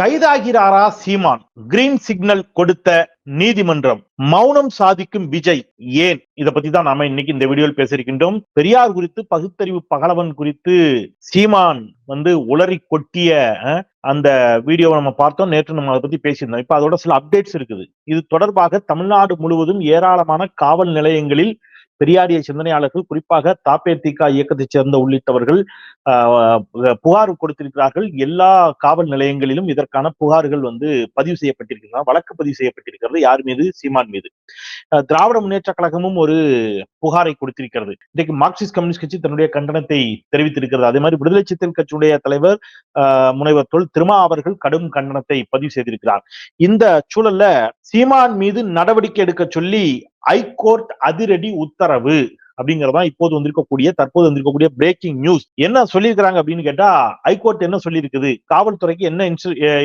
கைதாகிறாரா சீமான்? Green signal கொடுத்த நீதிமன்றம் மௌனம் சாதிக்கும் விஜய் ஏன்? இதை பத்தி தான் நாம இன்னைக்கு இந்த வீடியோவில் பேசியிருக்கின்றோம். பெரியார் குறித்து பகுத்தறிவு பகலவன் குறித்து சீமான் வந்து உளறி கொட்டிய அந்த வீடியோவை நம்ம பார்த்தோம். நேற்று நம்ம அதை பத்தி பேசியிருந்தோம். இப்ப அதோட சில அப்டேட்ஸ் இருக்குது. இது தொடர்பாக தமிழ்நாடு முழுவதும் ஏராளமான காவல் நிலையங்களில் பெரியாரிய சிந்தனையாளர்கள் குறிப்பாக தாப்பேத்திகா இயக்கத்தைச் சேர்ந்த உள்ளிட்டவர்கள் ஆஹ், புகார் கொடுத்திருக்கிறார்கள். எல்லா காவல் நிலையங்களிலும் இதற்கான புகார்கள் வந்து பதிவு செய்யப்பட்டிருக்கின்றன. வழக்கு பதிவு செய்யப்பட்டிருக்கிறது யார் மீது? சீமான் மீது. திராவிட முன்னேற்ற கழகமும் ஒரு புகாரை கொடுத்திருக்கிறது. இன்றைக்கு மார்க்சிஸ்ட் கம்யூனிஸ்ட் கட்சி தன்னுடைய கண்டனத்தை தெரிவித்திருக்கிறது. அதே மாதிரி விடுதலை சிறுத்தைகள் கட்சியுடைய தலைவர் ஆஹ், முனைவர் தொல் திருமா அவர்கள் கடும் கண்டனத்தை பதிவு செய்திருக்கிறார். இந்த சூழல்ல சீமான் மீது நடவடிக்கை எடுக்க சொல்லி ஐகோர்ட் அதிரடி உத்தரவு அப்படிங்கறதா இப்போது வந்திருக்கக்கூடிய தற்போது வந்திருக்கக்கூடிய பிரேக்கிங் நியூஸ் என்ன சொல்லியிருக்கிறாங்க அப்படின்னு கேட்டா ஹைகோர்ட் என்ன சொல்லியிருக்குது? காவல்துறைக்கு என்ன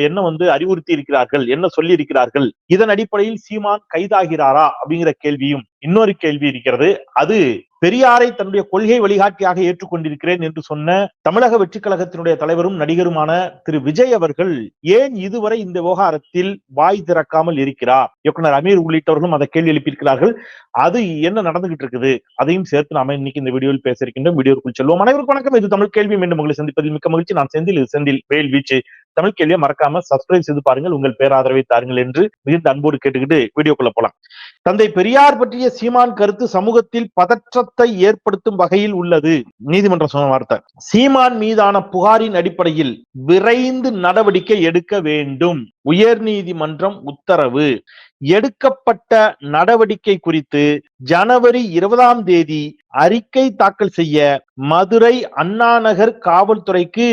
என்ன வந்து அறிவுறுத்தி இருக்கிறார்கள்? என்ன சொல்லி இருக்கிறார்கள் இதன் அடிப்படையில் சீமான் கைதாகிறாரா அப்படிங்கிற கேள்வியும் இன்னொரு கேள்வி இருக்கிறது. அது பெரியாரை தன்னுடைய கொள்கை வழிகாட்டியாக ஏற்றுக்கொண்டிருக்கிறேன் என்று சொன்ன தமிழக வெற்றி கழகத்தினுடைய தலைவரும் நடிகருமான திரு விஜய் அவர்கள் ஏன் இதுவரை இந்த விவகாரத்தில் வாய் திறக்காமல் இருக்கிறார்? இயக்குனர் அமீர் உள்ளிட்டவர்களும் அதை கேள்வி எழுப்பியிருக்கிறார்கள். அது என்ன நடந்துகிட்டு இருக்குது? அதையும் சேர்த்து நாம இன்னைக்கு இந்த வீடியோவில் பேச இருக்கின்றோம். வீடியோக்குள் செல்வோம். அனைவருக்கும் வணக்கம். இது தமிழ் கேள்வி. மீண்டும் உங்களை சந்திப்பதில் மிக்க மகிழ்ச்சி. நான் செந்தில் இது செந்தில். வேல் வீச்சு. தமிழ் கேள்வியை மறக்காம சப்ஸ்கிரைப் செய்து பாருங்கள். உங்கள் பேராதரவை தாருங்கள் என்று மிகுந்த அன்போடு கேட்டுக்கிட்டு வீடியோக்குள்ள போலாம். தந்தை பெரியார் பற்றிய சீமான் கருத்து சமூகத்தில் பதற்றத்தை ஏற்படுத்தும் வகையில் உள்ளது. நீதிமன்றம் சொன்ன வார்த்தை. சீமான் மீதான புகாரின் அடிப்படையில் விரைந்து நடவடிக்கை எடுக்க வேண்டும். உயர் நீதிமன்றம் உத்தரவு. எடுக்கப்பட்ட நடவடிக்கை குறித்து ஜனவரி இருபதாம் தேதி அறிக்கை தாக்கல் செய்ய மதுரை அண்ணாநகர் காவல்துறைக்கு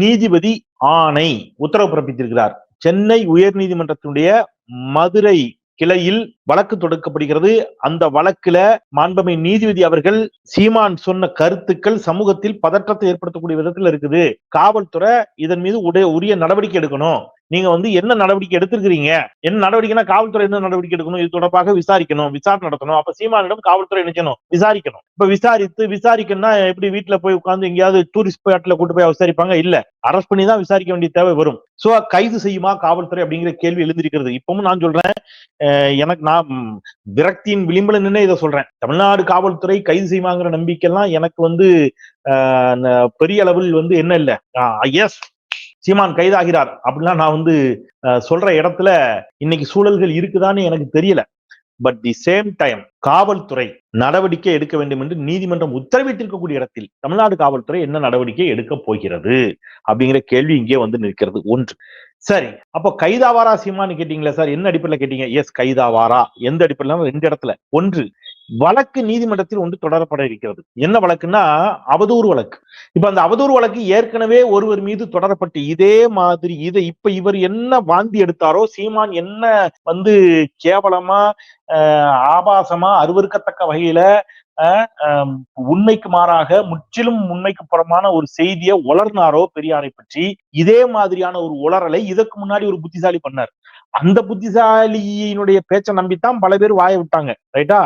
நீதிபதி ஆணை உத்தரவு பிறப்பித்திருக்கிறார். சென்னை உயர் நீதிமன்றத்தினுடைய மதுரை கிளையில் வழக்கு தொடுக்கப்படுகிறது. அந்த வழக்குல மாண்பமை நீதிபதி அவர்கள் சீமான் சொன்ன கருத்துக்கள் சமூகத்தில் பதற்றத்தை ஏற்படுத்தக்கூடிய விதத்தில் இருக்குது. காவல்துறை இதன் மீது உடைய உரிய நடவடிக்கை எடுக்கணும். நீங்க வந்து என்ன நடவடிக்கை எடுத்திருக்கிறீங்க? என்ன நடவடிக்கைனா காவல்துறை என்ன நடவடிக்கை எடுக்கணும்? இது தொடர்பாக விசாரிக்கணும் விசாரணை நடத்தணும். அப்ப சீமானிடம் காவல்துறை நினைக்கணும் விசாரிக்கணும். இப்ப விசாரித்து விசாரிக்கணும்னா எப்படி வீட்டுல போய் உட்கார்ந்து எங்கேயாவது டூரிஸ்ட் ஸ்பாட்ல கூட்டு போய் விசாரிப்பாங்க? இல்ல. அரெஸ்ட் பண்ணி தான் விசாரிக்க வேண்டிய தேவை வரும். சோ கைது செய்யுமா காவல்துறை அப்படிங்கிற கேள்வி எழுந்திருக்கிறது. இப்பவும் நான் சொல்றேன். எனக்கு நான் விரக்தியின் விளிம்புல நின்று இதை சொல்றேன். தமிழ்நாடு காவல்துறை கைது செய்வாங்கிற நம்பிக்கை எல்லாம் எனக்கு வந்து பெரிய அளவில் வந்து என்ன இல்லை. எஸ் சீமான் கைதாகிறார் அப்படிலாம் நான் வந்து சொல்ற இடத்துல இன்னைக்கு சூழல்கள் இருக்குதான்னு எனக்கு தெரியல. பட் தி சேம் டைம் காவல்துறை நடவடிக்கை எடுக்க வேண்டும் என்று நீதிமன்றம் உத்தரவிட்டிருக்கக்கூடிய இடத்தில் தமிழ்நாடு காவல்துறை என்ன நடவடிக்கை எடுக்க போகிறது அப்படிங்கிற கேள்வி இங்கே வந்து நிற்கிறது. ஒன்று. சரி. அப்போ கைதாவாரா சீமான்னு கேட்டீங்களா சார்? என்ன அடிப்படையில் கேட்டீங்க? எஸ் கைதாவாரா? எந்த அடிப்படையில்? ரெண்டு இடத்துல. ஒன்று வழக்கு நீதிமன்றத்தில் ஒன்று தொடரப்பட இருக்கிறது. என்ன வழக்குன்னா அவதூறு வழக்கு. இப்ப அந்த அவதூறு வழக்கு ஏற்கனவே ஒருவர் மீது தொடரப்பட்டு இதே மாதிரி இதை இப்ப இவர் என்ன வாந்தி எடுத்தாரோ சீமான் என்ன வந்து கேவலமா ஆஹ், ஆபாசமா அருவருக்கத்தக்க வகையில ஆஹ், உண்மைக்கு மாறாக முற்றிலும் உண்மைக்கு புறமான ஒரு செய்தியை உளர்னாரோ பெரியாரை பற்றி இதே மாதிரியான ஒரு உளறலை இதற்கு முன்னாடி ஒரு புத்திசாலி பண்ணார். அந்த புத்திசாலியினுடைய பேச்சை நம்பித்தான் பல பேர் வாய விட்டாங்க ரைட்டா?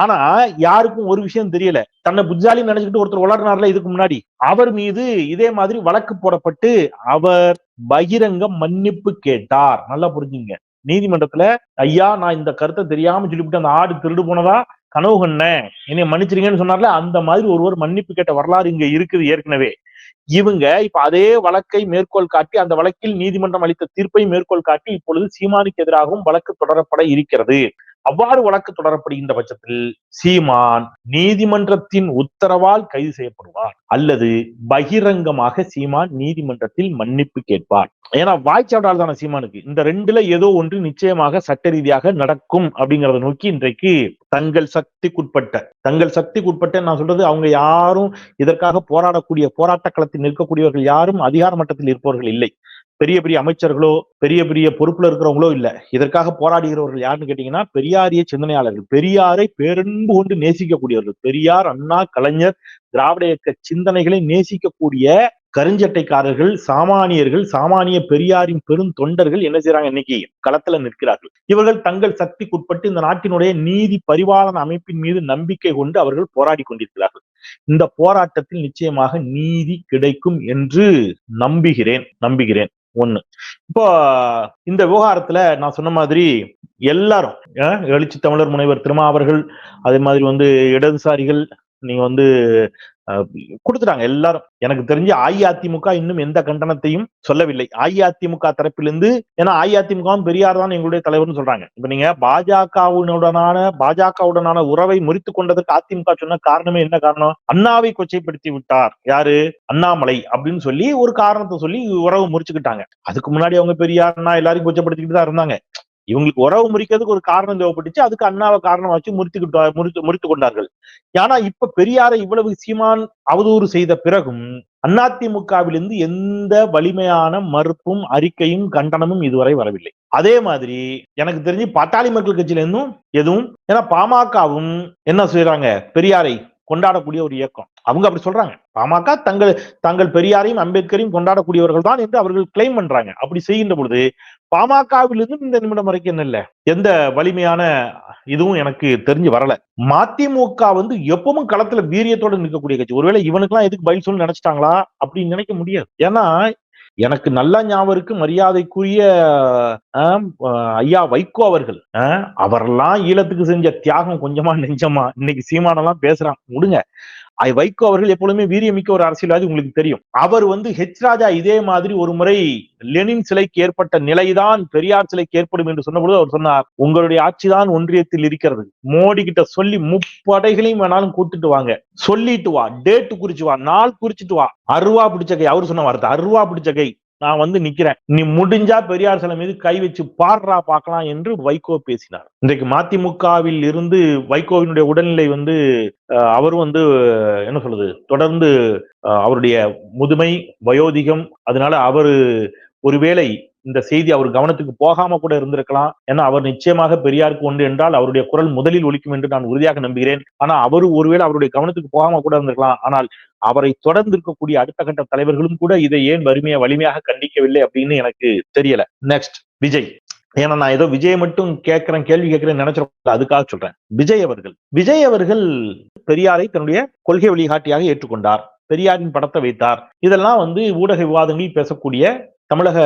ஆனா யாருக்கும் ஒரு விஷயம் தெரியல. தன்னை புத்திசாலி நினைச்சுக்கிட்டு ஒருத்தர் உளர்னார்ல இதுக்கு முன்னாடி. அவர் மீது இதே மாதிரி வழக்கு போடப்பட்டு அவர் பகிரங்க மன்னிப்பு கேட்டார். நல்லா புரிஞ்சுங்க. நீதிமன்றத்துல ஐயா நான் இந்த கருத்தை தெரியாம சொல்லிவிட்டு அந்த ஆடு திருடு போனதா? கனவு கண்ணேன் என்னை மன்னிச்சிருங்கன்னு சொன்னார்ல. அந்த மாதிரி ஒருவர் மன்னிப்பு கேட்ட வரலாறு இங்க இருக்குது ஏற்கனவே. இவங்க இப்ப அதே வழக்கை மேற்கோள் காட்டி அந்த வழக்கில் நீதிமன்றம் அளித்த தீர்ப்பை மேற்கோள் காட்டி இப்பொழுது சீமானுக்கு எதிராகவும் வழக்கு தொடரப்பட இருக்கிறது. அவ்வாறு வழக்கு தொடரப்படுகின்ற பட்சத்தில் சீமான் நீதிமன்றத்தின் உத்தரவால் கைது செய்யப்படுவார் அல்லது பகிரங்கமாக சீமான் நீதிமன்றத்தில் மன்னிப்பு கேட்பார். ஏன்னா வாய்ச்சாட்டால் தானே சீமானுக்கு. இந்த ரெண்டுல ஏதோ ஒன்று நிச்சயமாக சட்ட ரீதியாக நடக்கும் அப்படிங்கறத நோக்கி இன்றைக்கு தங்கள் சக்திக்குட்பட்ட தங்கள் சக்திக்குட்பட்ட நான் சொல்றது அவங்க யாரும் இதற்காக போராடக்கூடிய போராட்ட களத்தில் நிற்கக்கூடியவர்கள் யாரும் அதிகார மட்டத்தில் இருப்பவர்கள் இல்லை. பெரிய பெரிய அமைச்சர்களோ பெரிய பெரிய பொறுப்புல இருக்கிறவங்களோ இல்ல. இதற்காக போராடுகிறவர்கள் யாருன்னு கேட்டீங்கன்னா பெரியாரிய சிந்தனையாளர்கள். பெரியாரை பேரன்பு கொண்டு நேசிக்கக்கூடியவர்கள். பெரியார் அண்ணா கலைஞர் திராவிட இயக்க சிந்தனைகளை நேசிக்கக்கூடிய கருஞ்சட்டைக்காரர்கள் சாமானியர்கள் சாமானிய பெரியாரின் பெரும் தொண்டர்கள் என்ன செய்யறாங்க இன்னைக்கு? களத்துல நிற்கிறார்கள். இவர்கள் தங்கள் சக்திக்குட்பட்டு இந்த நாட்டினுடைய நீதி பரிபாலன அமைப்பின் மீது நம்பிக்கை கொண்டு அவர்கள் போராடி கொண்டிருக்கிறார்கள். இந்த போராட்டத்தில் நிச்சயமாக நீதி கிடைக்கும் என்று நம்புகிறேன் நம்புகிறேன். ஒண்ணு. இப்போ இந்த விவகாரத்துல நான் சொன்ன மாதிரி எல்லாரும் எழுச்சி தமிழர் முனைவர் திருமா அவர்கள் அதே மாதிரி வந்து இடதுசாரிகள் நீங்க வந்து கொடுத்துட்டாங்க எல்லாரும். எனக்கு தெரிஞ்சு அஇஅதிமுக இன்னும் எந்த கண்டனத்தையும் சொல்லவில்லை. அஇஅதிமுக தரப்பிலிருந்து ஏன்னா அஇஅதிமுகவும் பெரியார் தான் எங்களுடைய தலைவர்னு சொல்றாங்க. இப்ப நீங்க பாஜகவுடனான பாஜகவுடனான உறவை முறித்து கொண்டதுக்கு அதிமுக சொன்ன காரணமே என்ன காரணம்? அண்ணாவை கொச்சைப்படுத்தி விட்டார். யாரு? அண்ணாமலை அப்படின்னு சொல்லி ஒரு காரணத்தை சொல்லி உறவு முறிச்சுக்கிட்டாங்க. அதுக்கு முன்னாடி அவங்க பெரியார்னா எல்லாரையும் கொச்சைப்படுத்திக்கிட்டு தான் இருந்தாங்க. இவங்களுக்கு உறவு முறிக்கிறதுக்கு ஒரு காரணம் தேவைப்பட்டுச்சு. அதுக்கு அண்ணாவை காரணம் வச்சு முறித்துக்கிட்டு முறித்து முறித்து கொண்டார்கள். ஆனா இப்ப பெரியாரை இவ்வளவு சீமான் அவதூறு செய்த பிறகும் அதிமுகவிலிருந்து எந்த வலிமையான மறுப்பும் அறிக்கையும் கண்டனமும் இதுவரை வரவில்லை. அதே மாதிரி எனக்கு தெரிஞ்சு பட்டாளி மக்கள் கட்சியில இருந்தும் எதுவும் ஏன்னா பாமகவும் என்ன செய்யறாங்க பெரியாரை கொண்டாடக்கூடிய ஒரு இயக்கம். அவங்க அப்படி சொல்றாங்க. பாமக தங்கள் தங்கள் பெரியாரையும் அம்பேத்கரையும் கொண்டாடக்கூடியவர்கள் தான் என்று அவர்கள் கிளைம் பண்றாங்க. அப்படி செய்கின்ற பொழுது பாமகவிலிருந்து இந்த நிமிடம் வரைக்கும் என்ன இல்ல? எந்த வலிமையான இதுவும் எனக்கு தெரிஞ்சு வரல. மதிமுக வந்து எப்பவும் களத்துல வீரியத்தோட நிற்கக்கூடிய கட்சி. ஒருவேளை இவனுக்கு எல்லாம் எதுக்கு பதில் சொல்லி நினைச்சிட்டாங்களா? அப்படின்னு நினைக்க முடியாது. ஏன்னா எனக்கு நல்ல ஞாபகம் இருக்கு மரியாதைக்குரிய அஹ், ஐயா வைகோ அவர்கள் அஹ், அவரெல்லாம் ஈழத்துக்கு செஞ்ச தியாகம் கொஞ்சமா நெஞ்சமா. இன்னைக்கு சீமானெல்லாம் பேசுறான். விடுங்க வைகோ அவர்கள் எப்பொழுதுமே வீரியமிக்க ஒரு அரசியல்வாதி உங்களுக்கு தெரியும். அவர் வந்து ஹெச் ராஜா இதே மாதிரி ஒரு முறை லெனின் சிலைக்கு ஏற்பட்ட நிலைதான் பெரியார் சிலைக்கு ஏற்படும் என்று சொன்னபொழுது அவர் சொன்னார் உங்களுடைய ஆட்சிதான் ஒன்றியத்தில் இருக்கிறது. மோடி கிட்ட சொல்லி முப்படைகளையும் வேணாலும் கூட்டிட்டு வாங்க. சொல்லிட்டு வா டேட்டு குறிச்சு வா நாள் குறிச்சிட்டு வா. அருவா பிடிச்ச கை அவர் சொன்ன வார்த்தை அருவா பிடிச்ச கை. நான் வந்து நிக்கிறேன். நீ முடிஞ்சா பெரியார் சிலை மீது கை வச்சு பாடுறா பார்க்கலாம் என்று வைகோ பேசினார். இன்றைக்கு மதிமுகவில் இருந்து வைகோவினுடைய உடல்நிலை வந்து அஹ், அவர் வந்து என்ன சொல்றது தொடர்ந்து அஹ், அவருடைய முதுமை வயோதிகம் அதனால அவரு ஒருவேளை இந்த செய்தி அவர் கவனத்துக்கு போகாம கூட இருந்திருக்கலாம். ஏன்னா அவர் நிச்சயமாக பெரியாருக்கு ஒன்று என்றால் அவருடைய குரல் முதலில் ஒலிக்கும் என்று நான் உறுதியாக நம்புகிறேன். ஆனா அவரு ஒருவேளை அவருடைய கவனத்துக்கு போகாம கூட இருந்திருக்கலாம். ஆனால் அவரை தொடர்ந்து இருக்கக்கூடிய அடுத்த கட்ட தலைவர்களும் கூட இதை ஏன் வறுமையை வலிமையாக கண்டிக்கவில்லை அப்படின்னு எனக்கு தெரியல. நெக்ஸ்ட் விஜய். ஏன்னா நான் ஏதோ விஜய் மட்டும் கேட்கிறேன் கேள்வி கேட்கிறேன் நினைச்சிருக்கோம் அதுக்காக சொல்றேன். விஜய் அவர்கள். விஜய் அவர்கள் பெரியாரை தன்னுடைய கொள்கை வழிகாட்டியாக ஏற்றுக்கொண்டார். பெரியாரின் படத்தை வைத்தார். இதெல்லாம் வந்து ஊடக விவாதங்களில் பேசக்கூடிய தமிழக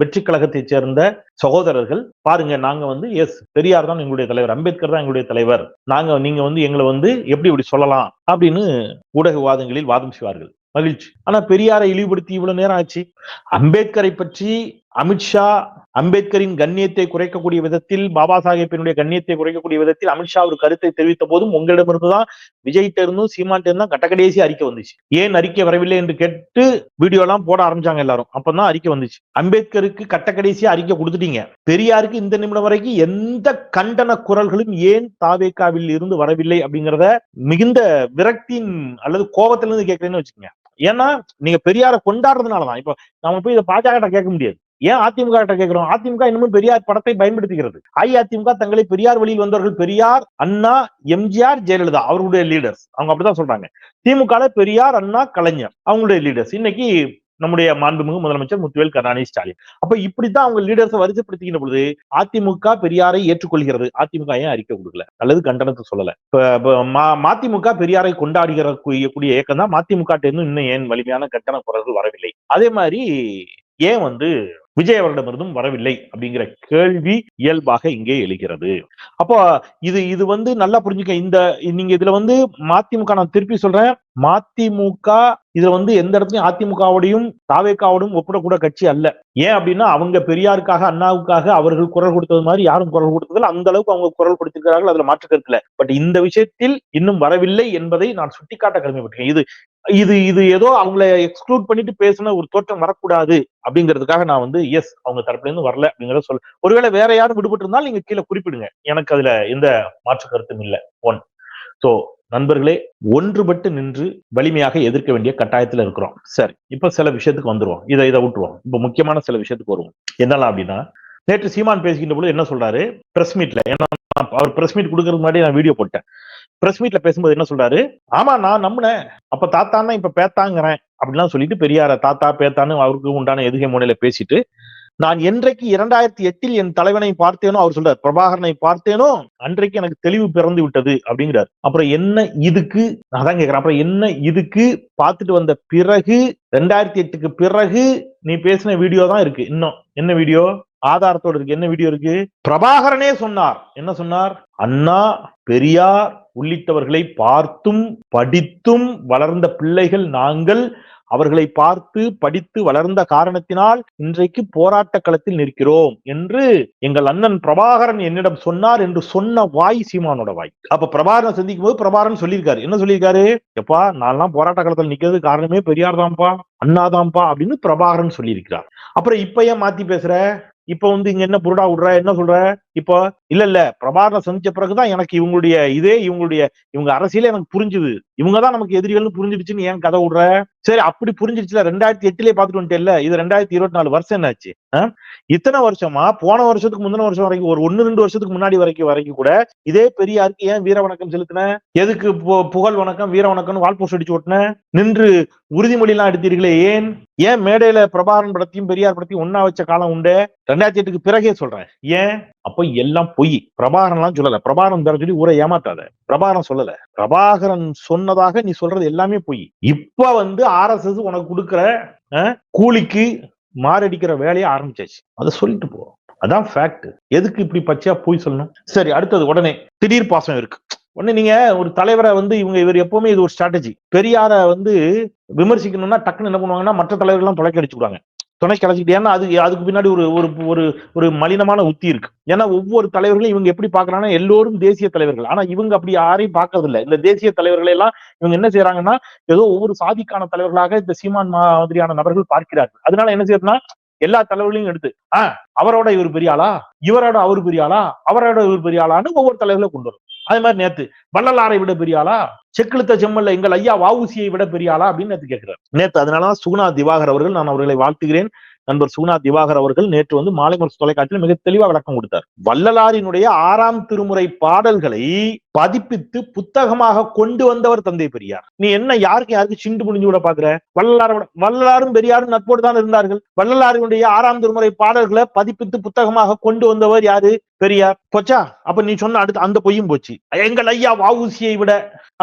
வெற்றி கழகத்தைச் சேர்ந்த சகோதரர்கள். பாருங்க நாங்க வந்து எஸ் பெரியார் தான் எங்களுடைய தலைவர் அம்பேத்கர் தான் எங்களுடைய தலைவர். நாங்க நீங்க வந்து எங்களை வந்து எப்படி இப்படி சொல்லலாம் அப்படின்னு ஊடக விவாதங்களில் வாதம் செய்வார்கள். மகிழ்ச்சி. ஆனா பெரியாரை இழிவுபடுத்தி இவ்வளவு நேரம் ஆச்சு. அம்பேத்கரை பற்றி அமித்ஷா அம்பேத்கரின் கண்ணியத்தை குறைக்கக்கூடிய விதத்தில் பாபா சாஹேப்பினுடைய கண்ணியத்தை குறைக்கக்கூடிய விதத்தில் அமித்ஷா ஒரு கருத்தை தெரிவித்த போதும் உங்களிடமிருந்துதான் விஜய்கிட்ட இருந்தும் சீமான்ட்ட இருந்தும் கட்டக்கடைசி அறிக்கை வந்துச்சு. ஏன் அறிக்கை வரவில்லை என்று கேட்டு வீடியோ எல்லாம் போட ஆரம்பிச்சாங்க எல்லாரும். அப்பதான் அறிக்கை வந்துச்சு. அம்பேத்கருக்கு கட்டக்கடைசியா அறிக்கை கொடுத்துட்டீங்க. பெரியாருக்கு இந்த நிமிடம் வரைக்கும் எந்த கண்டன குரல்களும் ஏன் தாவேக்காவில் இருந்து வரவில்லை அப்படிங்கிறத மிகுந்த விரக்தியின் அல்லது கோபத்திலிருந்து கேட்கறேன்னு வச்சுக்கோங்க. ஏன்னா நீங்க பெரியாரை கொண்டாடுறதுனாலதான். இப்ப நம்ம போய் இதை பாஜக கேட்க முடியாது. ஏன் அதிமுக கிட்ட கேட்கிறோம்? அதிமுக இன்னமும் பெரியார் படத்தை பயன்படுத்துகிறது. அஇஅதிமுக தங்களை பெரியார் வழியில் வந்தவர்கள் பெரியார் அண்ணா எம்ஜிஆர் ஜெயலலிதா அவர்களுடைய லீடர்ஸ் அவங்க அப்படிதான் சொல்றாங்க. திமுக பெரியார் அண்ணா கலைஞர் அவங்களுடைய லீடர்ஸ் இன்னைக்கு நம்முடைய மாண்புமிகு முதலமைச்சர் முத்துவேல் கருணாநிதி ஸ்டாலின். அப்ப இப்படித்தான் அவங்க லீடர்ஸை வரிசைப்படுத்திக்கிற பொழுது அதிமுக பெரியாரை ஏற்றுக்கொள்கிறது. அதிமுக ஏன் அறிக்கை கொடுக்கல? அல்லது கண்டனத்தை சொல்லல. இப்ப மதிமுக பெரியாரை கொண்டாடுகிற கூடிய கூடிய இயக்கம் தான் மதிமுக இன்னும் இன்னும் ஏன் வலிமையான கண்டன குரல்கள் வரவில்லை? அதே மாதிரி ஏன் வந்து விஜய் அவர்களிடமிருந்தும் வரவில்லை அப்படிங்கிற கேள்வி இயல்பாக இங்கே எழுகிறது. அப்போ இது இது வந்து நல்லா புரிஞ்சுக்க இந்த நீங்க இதுல வந்து மதிமுக நான் திருப்பி சொல்றேன். மதிமுக இதுல வந்து எந்த இடத்துலயும் அதிமுகவோடையும் தாவேக்காவோடும் ஒப்பிடக்கூட கட்சி அல்ல. ஏன் அப்படின்னா அவங்க பெரியாருக்காக அண்ணாவுக்காக அவர்கள் குரல் கொடுத்தது மாதிரி யாரும் குரல் கொடுத்ததில்ல. அந்த அளவுக்கு அவங்க குரல் கொடுத்திருக்கிறார்கள் அதுல மாற்று கருத்துல பட் இந்த விஷயத்தில் இன்னும் வரவில்லை என்பதை நான் சுட்டிக்காட்ட கடமைப்பட்டேன் இது இது இது ஏதோ அவங்கள எக்ஸ்க்ளூட் பண்ணிட்டு பேசின ஒரு தோற்றம் வரக்கூடாது அப்படிங்கிறதுக்காக நான் வந்து எஸ் அவங்க தரப்புல இருந்து வரல அப்படிங்கறத சொல்ல ஒருவேளை வேற யாரும் விடுபட்டு இருந்தாலும் நீங்க கீழே குறிப்பிடுங்க. எனக்கு அதுல எந்த மாற்று கருத்தும் இல்ல. ஒன் சோ நண்பர்களே ஒன்றுபட்டு நின்று வலிமையாக எதிர்க்க வேண்டிய கட்டாயத்துல இருக்கிறோம். சரி இப்ப சில விஷயத்துக்கு வந்துருவோம். இதை இதை விட்டுருவோம் இப்ப முக்கியமான சில விஷயத்துக்கு வருவோம். என்னலாம் அப்படின்னா நேற்று சீமான் பேசுகின்ற பொழுது என்ன சொல்றாரு? பிரஸ் மீட்ல ஏன்னா அவர் பிரஸ் மீட் கொடுக்கறதுக்கு முன்னாடி நான் வீடியோ போட்டேன். பிரஸ் மீட்ல பேசும்போது என்ன சொல்றாரு? ஆமா நான் நம்பினேன். அப்ப தாத்தான்னா இப்ப பேத்தாங்கிறேன். அப்படிலாம் சொல்லிட்டு பெரியார தாத்தா பேத்தான்னு அவருக்கு உண்டான எதுகை முனையில பேசிட்டு நான் என்றைக்கு இரண்டாயிரத்தி எட்டில் என் தலைவனை பார்த்தேனோ அவர் சொல்றார் பிரபாகரனை பார்த்தேனோ அன்றைக்கு எனக்கு தெளிவு பிறந்து விட்டது. அப்படிங்கிறார். அப்புறம் என்ன இதுக்கு அதான் கேட்கிறேன் அப்புறம் என்ன இதுக்கு பார்த்துட்டு வந்த பிறகு ரெண்டாயிரத்தி எட்டுக்கு பிறகு நீ பேசின வீடியோ தான் இருக்கு. இன்னும் என்ன வீடியோ? ஆதாரத்தோட இருக்கு. என்ன வீடியோ இருக்கு? பிரபாகரனே சொன்னார். என்ன சொன்னார்? அண்ணா பெரியார் உள்ளிட்டவர்களை பார்த்தும் படித்தும் வளர்ந்த பிள்ளைகள் நாங்கள். அவர்களை பார்த்து படித்து வளர்ந்த காரணத்தினால் இன்றைக்கு போராட்ட களத்தில் நிற்கிறோம் என்று எங்கள் அண்ணன் பிரபாகரன் என்னிடம் சொன்னார் என்று சொன்ன வாய் சீமானோட வாய். அப்ப பிரபாகரன் சந்திக்கும் போது பிரபாகரன் சொல்லியிருக்காரு. என்ன சொல்லியிருக்காரு? எப்பா நான்லாம் போராட்ட களத்தில் நிக்கிறது காரணமே பெரியார் தான்ப்பா அண்ணாதான்ப்பா அப்படின்னு பிரபாகரன் சொல்லியிருக்கிறார். அப்புறம் இப்ப ஏன் மாத்தி பேசுற? இப்ப வந்து இங்க என்ன புருடா விடுற? என்ன சொல்ற? இப்போ இல்ல இல்ல பிரபாகரன் சந்திச்ச பிறகுதான் எனக்கு இவங்களுடைய இதே இவங்களுடைய இவங்க அரசியலே எனக்கு புரிஞ்சுது. இவங்கதான் நமக்கு எதிரிகள்னு புரிஞ்சிடுச்சுன்னு ஏன் கதை விடுற? சரி அப்படி புரிஞ்சிடுச்சுல ரெண்டாயிரத்தி எட்டுலயே பாத்துட்டு வந்துட்டேல்ல இது ரெண்டாயிரத்தி இருபத்தி நாலு வருஷம் என்னாச்சு? இத்தனை வருஷமா போன வருஷத்துக்கு முந்தின வருஷம் வரைக்கும் ஒரு ஒன்னு ரெண்டு வருஷத்துக்கு முன்னாடி வரைக்கும் வரைக்கும் கூட இதே பெரியாருக்கு ஏன் வீர வணக்கம் செலுத்தின? எதுக்கு பு- புகழ் வணக்கம் வீர வணக்கம்னு வால்போஸ்ட் அடிச்சு ஓட்டின? நின்று உறுதிமொழி எல்லாம் எடுத்தீர்களே ஏன்? ஏன் மேடையில பிரபாகரன் படத்தையும் பெரியார் படத்தையும் ஒன்னா வச்ச காலம் உண்டு? ரெண்டாயிரத்தி எட்டுக்கு பிறகே சொல்றேன். ஏன்? அப்ப எல்லாம் பொய். பிரபாகரன் எல்லாம் சொல்லல. பிரபாகரன் தர சொல்லி ஊரை ஏமாத்தாத. பிரபாகரன் சொல்லல. பிரபாகரன் சொன்னதாக நீ சொல்றது எல்லாமே பொய். இப்ப வந்து ஆர்எஸ்எஸ் உனக்கு கொடுக்குற கூலிக்கு மாரடிக்கிற வேலையை ஆரம்பிச்சாச்சு. அதை சொல்லிட்டு போ. அதான் ஃபேக்ட் எதுக்கு இப்படி பச்சையா போய் சொல்லணும்? சரி அடுத்தது உடனே திடீர் பாசம் இருக்கு. உடனே நீங்க ஒரு தலைவரை வந்து இவங்க இவர் எப்பவுமே இது ஒரு ஸ்ட்ராட்டஜி பெரியார வந்து விமர்சிக்கணும்னா டக்குன்னு என்ன பண்ணுவாங்கன்னா மற்ற தலைவர்கள்லாம் தொலைக்கடிச்சு விடுவாங்க துணை கிடைச்சிட்டு ஏன்னா அது அதுக்கு பின்னாடி ஒரு ஒரு ஒரு ஒரு மலினமான உத்தி இருக்கு. ஏன்னா ஒவ்வொரு தலைவர்களும் இவங்க எப்படி பாக்குறாங்கன்னா எல்லோரும் தேசிய தலைவர்கள். ஆனா இவங்க அப்படி யாரையும் பாக்குறது இல்ல இந்த தேசிய தலைவர்களை எல்லாம் இவங்க என்ன செய்யறாங்கன்னா ஏதோ ஒவ்வொரு சாதிக்கான தலைவர்களாக இந்த சீமான் மாதிரியான நபர்கள் பார்க்கிறார்கள். அதனால என்ன செய்யறதுன்னா எல்லா தலைவர்களையும் எடுத்து ஆஹ் அவரோட இவர் பெரிய ஆளா? இவரோட அவர் பெரிய ஆளா? அவரோட இவர் பெரிய ஆளான்னு ஒவ்வொரு தலைவர்களை கொண்டு வரும். அது மாதிரி நேத்து வள்ளலாரை விட பெரியாளா செக்கிழுத்த செம்மல்ல எங்கள் ஐயா வாவுசியை விட பெரியாளா அப்படின்னு நேத்து கேட்கிறார். நேத்து அதனாலதான் சுகுணா திவாகர் அவர்கள் நான் அவர்களை வாழ்த்துகிறேன். நண்பர் சுகுணா திவாகர் அவர்கள் நேற்று வந்து மாலை முரசு தொலைக்காட்சியில் மிக தெளிவாக விளக்கம் கொடுத்தார். வள்ளலாரினுடைய ஆறாம் திருமுறை பாடல்களை பதிப்பித்து புத்தகமாக கொண்டு வந்தவர் தந்தை பெரியார். நீ என்ன யாருக்கு யாருக்கு சிண்டு முடிஞ்சு விட பாக்குற? வள்ளலாரோட வள்ளலாரும் பெரியாரும் நட்போடு தான் இருந்தார்கள். வள்ளலாரினுடைய ஆறாம் திருமுறை பாடல்களை பதிப்பித்து புத்தகமாக கொண்டு வந்தவர் யாரு? பெரியார். போச்சா அப்ப நீ சொன்ன அடுத்து அந்த பொய்யும் போச்சு. எங்கள் ஐயா வாவூசியை விட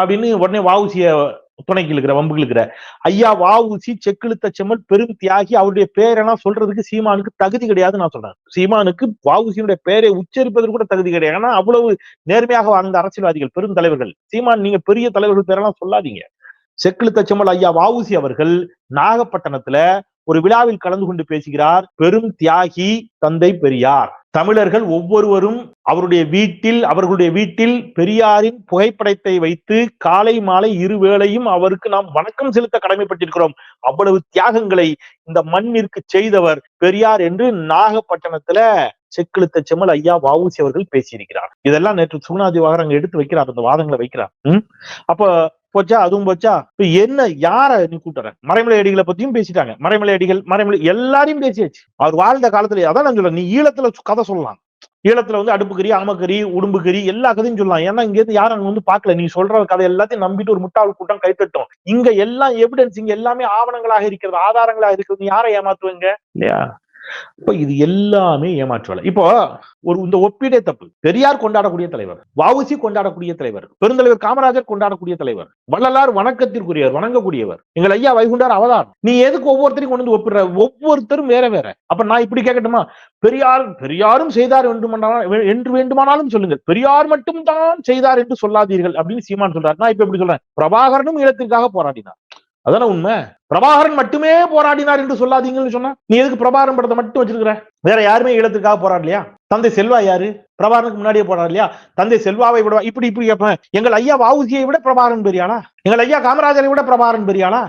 அப்படின்னு உடனே வாவூசிய துணைக்கு இருக்கிற வம்புக்கு இருக்கிற ஐயா வாவுசி செக்கிழுத்த செம்மல் பெரும் தியாகி அவருடைய பேரெல்லாம் சொல்றதுக்கு சீமானுக்கு தகுதி கிடையாது நான் சொல்றேன். சீமானுக்கு வாவுசியினுடைய பெயரை உச்சரிப்பதற்கு கூட தகுதி கிடையாது. ஏன்னா அவ்வளவு நேர்மையாக வாழ்ந்த அரசியல்வாதிகள் பெரும் தலைவர்கள். சீமான் நீங்க பெரிய தலைவர்கள் பேரெல்லாம் சொல்லாதீங்க. செக்கிழுத்த செம்மல் ஐயா வாவுசி அவர்கள் நாகப்பட்டினத்துல ஒரு விழாவில் கலந்து கொண்டு பேசுகிறார். பெரும் தியாகி தந்தை பெரியார். தமிழர்கள் ஒவ்வொருவரும் அவருடைய வீட்டில் அவர்களுடைய வீட்டில் பெரியாரின் புகைப்படத்தை வைத்து காலை மாலை இருவேளையும் அவருக்கு நாம் வணக்கம் செலுத்த கடமைப்பட்டிருக்கிறோம். அவ்வளவு தியாகங்களை இந்த மண்ணிற்கு செய்தவர் பெரியார் என்று நாகப்பட்டினத்துல செக்கிழுத்த செம்மல் ஐயா வாவூசி அவர்கள் பேசியிருக்கிறார். இதெல்லாம் நேற்று சுகுணாதிவாகர் அங்க எடுத்து வைக்கிறார் அந்த வாதங்களை வைக்கிறார். உம் அப்ப போச்சா? அதுவும் போச்சா? இப்ப என்ன யார நீ கூட்டுற மறைமலை அடிகளை பத்தியும் பேசிட்டாங்க. மறைமலை அடிகள் மறைமலை எல்லாரையும் பேசியாச்சு. அவர் வாழ்ந்த காலத்துல அதான் நான் சொல்றேன் நீ ஈழத்துல கதை சொல்லலாம். ஈழத்துல வந்து அடுப்புக்கறி ஆமக்கறி உடும்புக்கறி எல்லா கதையும் சொல்லலாம். ஏன்னா இங்க இருந்து யாரும் அங்க வந்து பாக்கல நீ சொல்ற கதை எல்லாத்தையும் நம்பிட்டு ஒரு முட்டாள் கூட்டம் கைத்தட்டும். இங்க எல்லாம் எவிடன்ஸ் இங்க எல்லாமே ஆவணங்களாக இருக்கிறது ஆதாரங்களாக இருக்கிறது. யாரை ஏமாத்துவீங்க இல்லையா? இப்ப இது எல்லாமே ஏமாற்று வேலை இப்போ ஒரு இந்த ஒப்பீடே தப்பு. பெரியார் கொண்டாடக்கூடிய தலைவர் வாவுசி கொண்டாடக்கூடிய தலைவர் பெருந்தலைவர் காமராஜர் கொண்டாடக்கூடிய தலைவர் வள்ளலார் வணக்கத்திற்குரியவர் வணங்கக்கூடியவர் எங்கள் ஐயா வைகுண்டார் அவதார். நீ எதுக்கு ஒவ்வொருத்தரையும் கொண்டு வந்து ஒப்பிடுற? ஒவ்வொருத்தரும் வேற வேற. அப்ப நான் இப்படி கேட்கட்டுமா? பெரியார் பெரியாரும் செய்தார் என்று வேண்டுமானாலும் சொல்லுங்கள். பெரியார் மட்டும் தான் செய்தார் என்று சொல்லாதீர்கள் அப்படின்னு சீமான் சொல்றார். நான் இப்ப எப்படி சொல்றேன்? பிரபாகரனும் ஈழத்திற்காக போராடினார். அதான உண்மை? பிரபாகரன் மட்டுமே போராடினார் என்று சொல்லாதீங்கன்னு சொன்னா நீ எதுக்கு பிரபாகரன் படத்தை மட்டும் வச்சிருக்கிற? வேற யாருமே ஈழத்துக்காக போராடலையா? தந்தை செல்வா யாரு? பிரபாகரனுக்கு முன்னாடியே போராடலையா? தந்தை செல்வாவை விட இப்படி இப்படி கேட்பேன் எங்கள் ஐயா வாவுசியை விட பிரபாகரன் பெரியாளா? எங்கள் ஐயா காமராஜரை விட பிரபாகரன் பெரியாளா?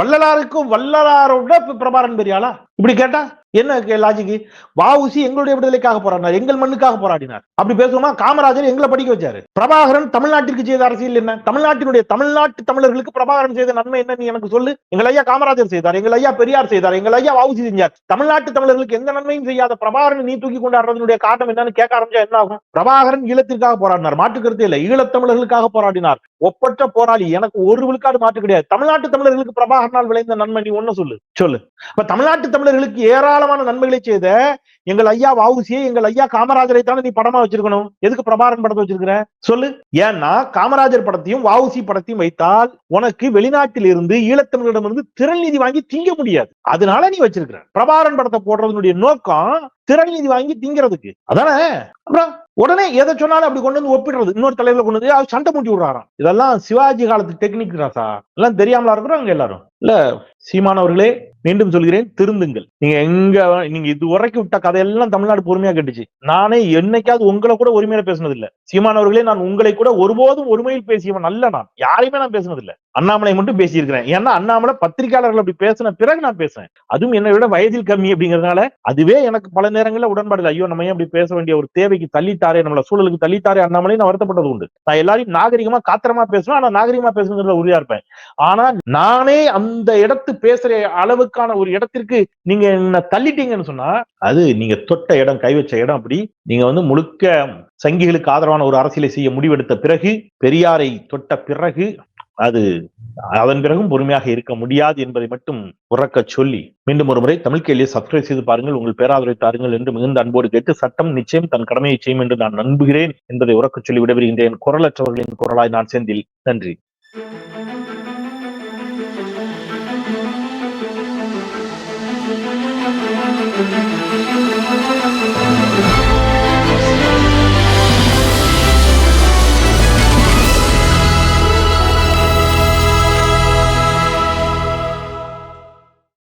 வள்ளலாருக்கும் வள்ளலாரோட பிரபாகரன் பெரியாளா? இப்படி கேட்டா? என்ன லாஜிக்கு வாவுசி எங்களுடைய விடுதலைக்காக போராடினார். எங்கள் மண்ணுக்காக போராடினார். அப்படி பேசுவோமா? காமராஜர் எங்களை படிக்க வச்சாரு. பிரபாகரன் தமிழ்நாட்டிற்கு செய்த அரசியல் என்ன? தமிழ்நாட்டினுடைய தமிழ்நாட்டு தமிழர்களுக்கு பிரபாகரன் செய்த நன்மை என்ன நீ எனக்கு சொல்லு? எங்கள் ஐயா காமராஜர் செய்தார் எங்கள் ஐயா பெரியார் செய்தார் எங்கள் ஐயா வாவுசி செஞ்சார். தமிழ்நாட்டு தமிழர்களுக்கு எந்த நன்மையும் செய்யாத பிரபாகரன் நீ தூக்கி கொண்டாடுறதுடைய காரணம் என்னன்னு கேட்க ஆரம்பிச்சா என்ன ஆகும்? பிரபாகரன் ஈழத்திற்காக போராடினார். மாற்று கருத்து இல்லை. ஈழத்தமிழர்களுக்காக போராடினார். ஒப்பற்ற போராளி எனக்கு ஒரு விழுக்காடு மாற்று கிடையாது. தமிழ்நாட்டு தமிழர்களுக்கு பிரபாகரனால் விளைந்த நன்மை நீ ஒன்னு சொல்லு. சொல்லு. அப்ப தமிழ்நாட்டு தமிழர்களுக்கு ஏராளமான நன்மைகளை செய்த எங்கள் ஐயா வாவுசியை எங்கள் ஐயா காமராஜரை தானே நீ படமா வச்சிருக்கணும்? எதுக்கு பிரபாகரன் படத்தை வச்சிருக்கிற? சொல்லு. ஏன்னா காமராஜர் படத்தையும் வாவுசி படத்தையும் வைத்தால் உனக்கு வெளிநாட்டில் இருந்து ஈழத்தமிழரிடமிருந்து திரள் நிதி வாங்கி திங்க முடியாது. அதனால நீ வச்சிருக்கிற. பிரபாகரன் படத்தை போடுறதுனுடைய நோக்கம் திரள் நிதி வாங்கி திங்கிறதுக்கு. அதானே? அப்புறம் உடனே எதை சொன்னாலும் அப்படி கொண்டு வந்து ஒப்பிடுறது. இன்னொரு தலைவர்ல கொண்டு வந்து அவர் சண்டை மூட்டி விடுறாராம். இதெல்லாம் சிவாஜி காலத்து டெக்னிக் ராசா எல்லாம் தெரியாமலா இருக்கிறோம் எல்லாரும். இல்ல சீமானவர்களே மீண்டும் சொல்கிறேன் திருந்துங்கள். நீங்க எங்க நீங்க இது உரைக்கி விட்ட கதையெல்லாம் தமிழ்நாடு பொறுமையா கேட்டுச்சு. நானே என்னைக்காவது உங்களை கூட உரிமையில பேசினது இல்ல சீமானவர்களே நான் உங்களை கூட ஒருபோதும் ஒருமையில் பேசியவன் அல்ல நான். யாரையுமே நான் பேசினது இல்ல அண்ணாமலை மட்டும் பேசியிருக்கிறேன். ஏன்னா அண்ணாமலை பத்திரிகையாளர்கள் அப்படி பேசின பிறகு நான் பேசுறேன் அதுவும் என்னை விட வயதில் கம்மி அப்படிங்கறதுனால அதுவே எனக்கு பல நேரங்களில் உடன்பாடு ஐயோ நம்ம ஏன் அப்படி பேச வேண்டிய ஒரு தேவைக்கு தள்ளித்தாரே நம்மள சூழலுக்கு தள்ளித்தாரே அண்ணாமலை நான் வருத்தப்பட்டது உண்டு. நான் எல்லாரையும் நாகரிகமா காத்திரமா பேசுவேன் ஆனா நாகரிகமா பேசுங்கிறதுல உறுதியா இருப்பேன். ஆனா நானே அந்த இடத்து பேசுற அளவுக்கு அதற்கான ஒரு இடத்திற்கு நீங்க என்ன தள்ளிட்டீங்கன்னு சொன்னா அது நீங்க தொட்ட இடம் கை வச்ச இடம் அப்படி நீங்க வந்து முழுக்க சங்கிகளுக்கு ஆதரவான ஒரு அரசியலை செய்ய முடிவெடுத்த பிறகு பெரியாரை தொட்ட பிறகு அது அதன் பிறகும் பொறுமையாக இருக்க முடியாது என்பதை மட்டும் உறக்க சொல்லி மீண்டும் ஒரு முறை தமிழ் கேள்வியை சப்ஸ்கிரைப் செய்து பாருங்கள் உங்கள் பேராதரவை தாருங்கள் என்று மிகுந்த அன்போடு கேட்டு சட்டம் நிச்சயம் தன் கடமையை செய்யும் என்று நான் நம்புகிறேன் என்பதை உறக்க சொல்லி விடவிருக்கின்றேன் குரலற்றவர்களின் குரலாய் நான் செந்தில். நன்றி.